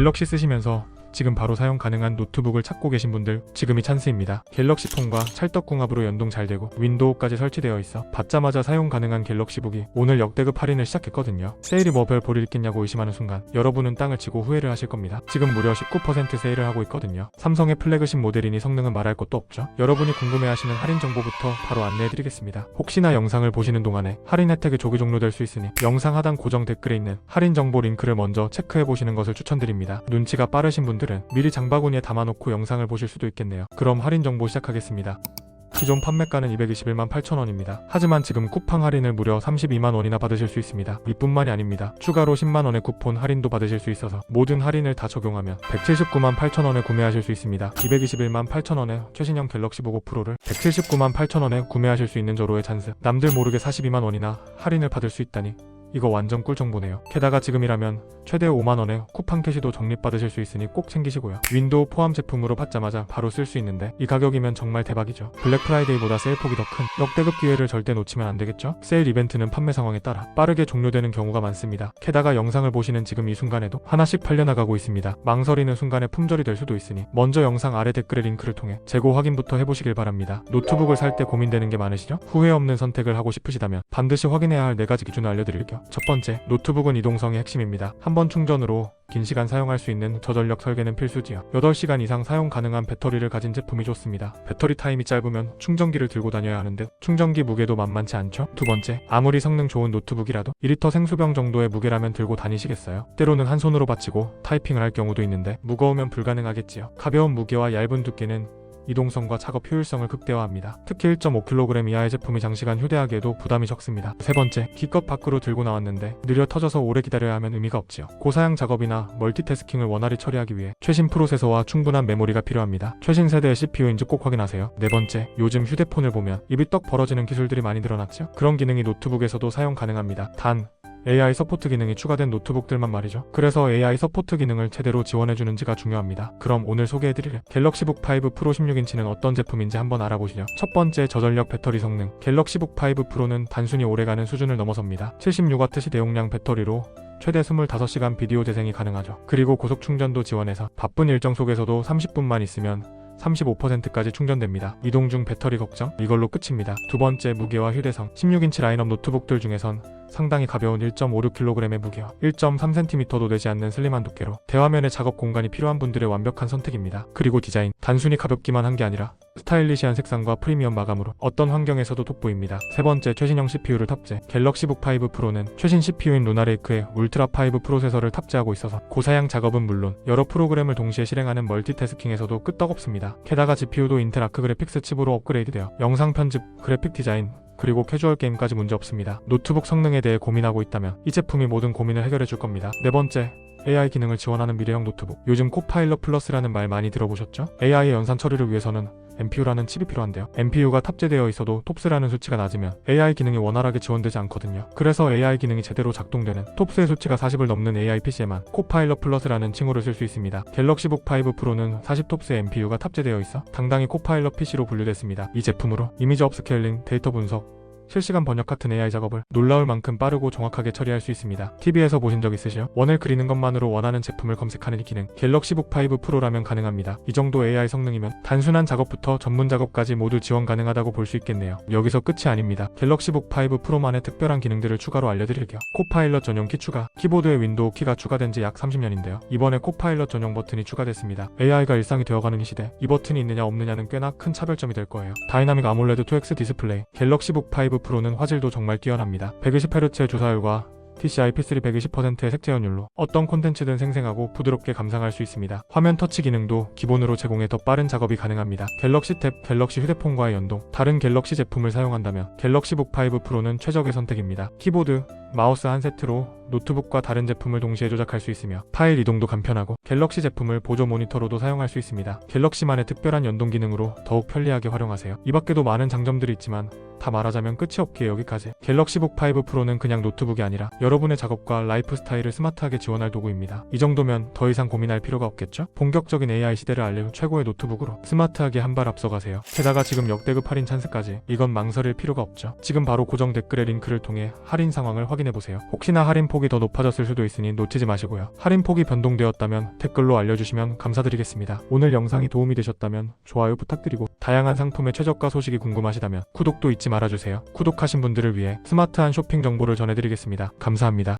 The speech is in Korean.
갤럭시 쓰시면서 지금 바로 사용 가능한 노트북을 찾고 계신 분들 지금이 찬스입니다. 갤럭시 폰과 찰떡궁합으로 연동 잘 되고 윈도우까지 설치되어 있어 받자마자 사용 가능한 갤럭시북이 오늘 역대급 할인을 시작했거든요. 세일이 뭐 별 볼일 있겠냐고 의심하는 순간 여러분은 땅을 치고 후회를 하실 겁니다. 지금 무려 19% 세일을 하고 있거든요. 삼성의 플래그십 모델이니 성능은 말할 것도 없죠. 여러분이 궁금해하시는 할인 정보부터 바로 안내해드리겠습니다. 혹시나 영상을 보시는 동안에 할인 혜택이 조기 종료될 수 있으니 영상 하단 고정 댓글에 있는 할인 정보 링크를 먼저 체크해 보시는 것을 추천드립니다. 눈치가 빠르신 분들 은 미리 장바구니에 담아놓고 영상을 보실 수도 있겠네요. 그럼 할인 정보 시작하겠습니다. 기존 판매가는 221만 8천원입니다. 하지만 지금 쿠팡 할인을 무려 32만 원이나 받으실 수 있습니다. 이뿐만이 아닙니다. 추가로 10만 원의 쿠폰 할인도 받으실 수 있어서 모든 할인을 다 적용하면 179만 8천원에 구매하실 수 있습니다. 221만 8천원에 최신형 갤럭시 보고 프로를 179만 8천원에 구매하실 수 있는 저로의 찬스. 남들 모르게 42만 원이나 할인을 받을 수 있다니 이거 완전 꿀 정보네요. 게다가 지금이라면 최대 5만원의 쿠팡 캐시도 적립받으실 수 있으니 꼭 챙기시고요. 윈도우 포함 제품으로 받자마자 바로 쓸 수 있는데 이 가격이면 정말 대박이죠. 블랙 프라이데이보다 세일 폭이 더 큰 역대급 기회를 절대 놓치면 안 되겠죠? 세일 이벤트는 판매 상황에 따라 빠르게 종료되는 경우가 많습니다. 게다가 영상을 보시는 지금 이 순간에도 하나씩 팔려나가고 있습니다. 망설이는 순간에 품절이 될 수도 있으니 먼저 영상 아래 댓글의 링크를 통해 재고 확인부터 해보시길 바랍니다. 노트북을 살 때 고민되는 게 많으시죠? 후회 없는 선택을 하고 싶으시다면 반드시 확인해야 할네 가지 기준을 알려드릴게요. 첫 번째, 노트북은 이동성이 핵심입니다. 한 번 충전으로 긴 시간 사용할 수 있는 저전력 설계는 필수지요. 8시간 이상 사용 가능한 배터리를 가진 제품이 좋습니다. 배터리 타임이 짧으면 충전기를 들고 다녀야 하는데 충전기 무게도 만만치 않죠? 두 번째, 아무리 성능 좋은 노트북이라도 2리터 생수병 정도의 무게라면 들고 다니시겠어요? 때로는 한 손으로 받치고 타이핑을 할 경우도 있는데 무거우면 불가능하겠지요. 가벼운 무게와 얇은 두께는 이동성과 작업 효율성을 극대화합니다. 특히 1.5kg 이하의 제품이 장시간 휴대하기에도 부담이 적습니다. 세 번째, 기껏 밖으로 들고 나왔는데 느려 터져서 오래 기다려야 하면 의미가 없지요. 고사양 작업이나 멀티태스킹을 원활히 처리하기 위해 최신 프로세서와 충분한 메모리가 필요합니다. 최신 세대의 CPU인지 꼭 확인하세요. 네 번째, 요즘 휴대폰을 보면 입이 떡 벌어지는 기술들이 많이 늘어났죠. 그런 기능이 노트북에서도 사용 가능합니다. 단, AI 서포트 기능이 추가된 노트북들만 말이죠. 그래서 AI 서포트 기능을 제대로 지원해주는지가 중요합니다. 그럼 오늘 소개해드릴 갤럭시북 5 프로 16인치는 어떤 제품인지 한번 알아보시죠. 첫 번째 저전력 배터리 성능. 갤럭시북 5 프로는 단순히 오래가는 수준을 넘어섭니다. 76W 시대용량 배터리로 최대 25시간 비디오 재생이 가능하죠. 그리고 고속 충전도 지원해서 바쁜 일정 속에서도 30분만 있으면 35%까지 충전됩니다. 이동 중 배터리 걱정? 이걸로 끝입니다. 두 번째 무게와 휴대성. 16인치 라인업 노트북들 중에선 상당히 가벼운 1.56kg의 무게와 1.3cm도 되지 않는 슬림한 두께로 대화면에 작업 공간이 필요한 분들의 완벽한 선택입니다. 그리고 디자인. 단순히 가볍기만 한 게 아니라 스타일리시한 색상과 프리미엄 마감으로 어떤 환경에서도 돋보입니다. 세 번째 최신형 CPU를 탑재. 갤럭시북 5 프로는 최신 CPU인 루나레이크의 울트라 5 프로세서를 탑재하고 있어서 고사양 작업은 물론 여러 프로그램을 동시에 실행하는 멀티태스킹에서도 끄떡없습니다. 게다가 GPU도 인텔 아크 그래픽스 칩으로 업그레이드되어 영상 편집, 그래픽 디자인, 그리고 캐주얼 게임까지 문제 없습니다. 노트북 성능에 대해 고민하고 있다면 이 제품이 모든 고민을 해결해 줄 겁니다. 네 번째, AI 기능을 지원하는 미래형 노트북. 요즘 코파일럿 플러스라는 말 많이 들어보셨죠? AI의 연산 처리를 위해서는 MPU라는 칩이 필요한데요. MPU가 탑재되어 있어도 톱스라는 수치가 낮으면 AI 기능이 원활하게 지원되지 않거든요. 그래서 AI 기능이 제대로 작동되는 톱스의 수치가 40을 넘는 AI PC에만 코파일럿 플러스라는 칭호를 쓸 수 있습니다. 갤럭시북 5 프로는 40 톱스의 MPU가 탑재되어 있어 당당히 코파일럿 PC로 분류됐습니다. 이 제품으로 이미지 업스케일링, 데이터 분석, 실시간 번역 같은 AI 작업을 놀라울 만큼 빠르고 정확하게 처리할 수 있습니다. TV에서 보신 적 있으시요? 원을 그리는 것만으로 원하는 제품을 검색하는 이 기능 갤럭시 북 5 프로라면 가능합니다. 이 정도 AI 성능이면 단순한 작업부터 전문 작업까지 모두 지원 가능하다고 볼 수 있겠네요. 여기서 끝이 아닙니다. 갤럭시 북 5 프로만의 특별한 기능들을 추가로 알려드릴게요. 코파일럿 전용 키 추가 키보드에 윈도우 키가 추가된 지 약 30년인데요. 이번에 코파일럿 전용 버튼이 추가됐습니다. AI가 일상이 되어가는 이 시대 이 버튼이 있느냐 없느냐는 꽤나 큰 차별점이 될 거예요. 다이나믹 아몰레드 2X 디스플레이 갤럭시 북 5 프로는 화질도 정말 뛰어납니다. 120Hz의 주사율과 TCI P3 120%의 색재현율로 어떤 콘텐츠든 생생하고 부드럽게 감상할 수 있습니다. 화면 터치 기능도 기본으로 제공해 더 빠른 작업이 가능합니다. 갤럭시 탭, 갤럭시 휴대폰과의 연동, 다른 갤럭시 제품을 사용한다면 갤럭시 북 5 프로는 최적의 선택입니다. 키보드, 마우스 한 세트로 노트북과 다른 제품을 동시에 조작할 수 있으며 파일 이동도 간편하고 갤럭시 제품을 보조 모니터로도 사용할 수 있습니다. 갤럭시만의 특별한 연동 기능으로 더욱 편리하게 활용하세요. 이 밖에도 많은 장점들이 있지만 다 말하자면 끝이 없기에 여기까지. 갤럭시북 5 프로는 그냥 노트북이 아니라 여러분의 작업과 라이프 스타일을 스마트하게 지원할 도구입니다. 이 정도면 더 이상 고민할 필요가 없겠죠? 본격적인 AI 시대를 알릴 최고의 노트북으로 스마트하게 한 발 앞서가세요. 게다가 지금 역대급 할인 찬스까지 이건 망설일 필요가 없죠. 지금 바로 고정 댓글의 링크를 통해 할인 상황을 확인 확인해보세요. 혹시나 할인폭이 더 높아졌을 수도 있으니 놓치지 마시고요. 할인폭이 변동되었다면 댓글로 알려주시면 감사드리겠습니다. 오늘 영상이 도움이 되셨다면 좋아요 부탁드리고 다양한 상품의 최저가 소식이 궁금하시다면 구독도 잊지 말아주세요. 구독하신 분들을 위해 스마트한 쇼핑 정보를 전해드리겠습니다. 감사합니다.